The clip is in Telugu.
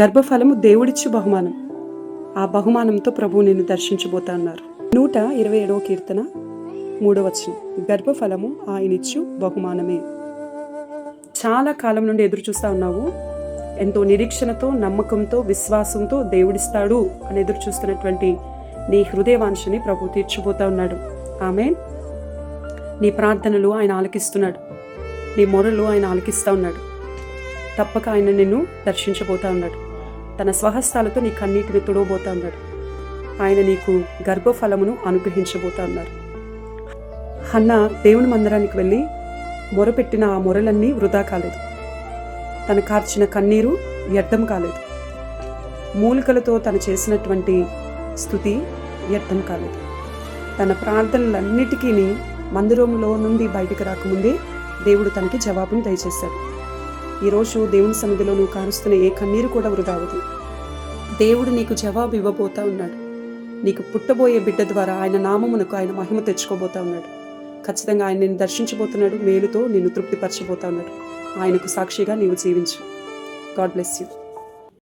గర్భఫలము దేవుడిచ్చు బహుమానం. ఆ బహుమానంతో ప్రభువు నిన్ను దర్శించబోతా అన్నారు. నూట ఇరవై ఏడవ కీర్తన మూడవచనం గర్భఫలము ఆయనిచ్చు బహుమానమే. చాలా కాలం నుండి ఎదురు చూస్తా ఉన్నావు. ఎంతో నిరీక్షణతో నమ్మకంతో విశ్వాసంతో దేవుడిస్తాడు అని ఎదురు చూస్తున్నటువంటి నీ హృదయవాంఛని ప్రభు తీర్చిపోతా ఉన్నాడు. ఆమె నీ ప్రార్థనలు ఆయన ఆలకిస్తున్నాడు. నీ మొరలు ఆయన ఆలకిస్తా ఉన్నాడు. తప్పక ఆయన నిన్ను దర్శించబోతా ఉన్నాడు. తన స్వహస్తాలతో నీ కన్నీటిని తుడవబోతా ఉన్నాడు. ఆయన నీకు గర్భఫలమును అనుగ్రహించబోతా ఉన్నారు. హన్న దేవుని మందిరానికి వెళ్ళి మొరపెట్టిన ఆ మొరలన్నీ వృధా కాలేదు. తను కార్చిన కన్నీరు వ్యర్థం కాలేదు. మూలికలతో తను చేసినటువంటి స్థుతి వ్యర్థం కాలేదు. తన ప్రార్థనలన్నిటికీ మందిరంలో నుండి బయటకు రాకముందే దేవుడు తనకి జవాబును దయచేశాడు. ఈరోజు దేవుని సన్నిధిలో నువ్వు కారుస్తున్న ఏ కన్నీరు కూడా వృధా అవదు దేవుడు నీకు జవాబు ఇవ్వబోతా ఉన్నాడు. నీకు పుట్టబోయే బిడ్డ ద్వారా ఆయన నామమునకు ఆయన మహిమ తెచ్చుకోబోతా ఉన్నాడు. ఖచ్చితంగా ఆయన నిన్ను దర్శించబోతున్నాడు మేలుతో నిన్ను తృప్తిపరచబోతా ఉన్నాడు. ఆయనకు సాక్షిగా నీవు జీవించు. God bless you.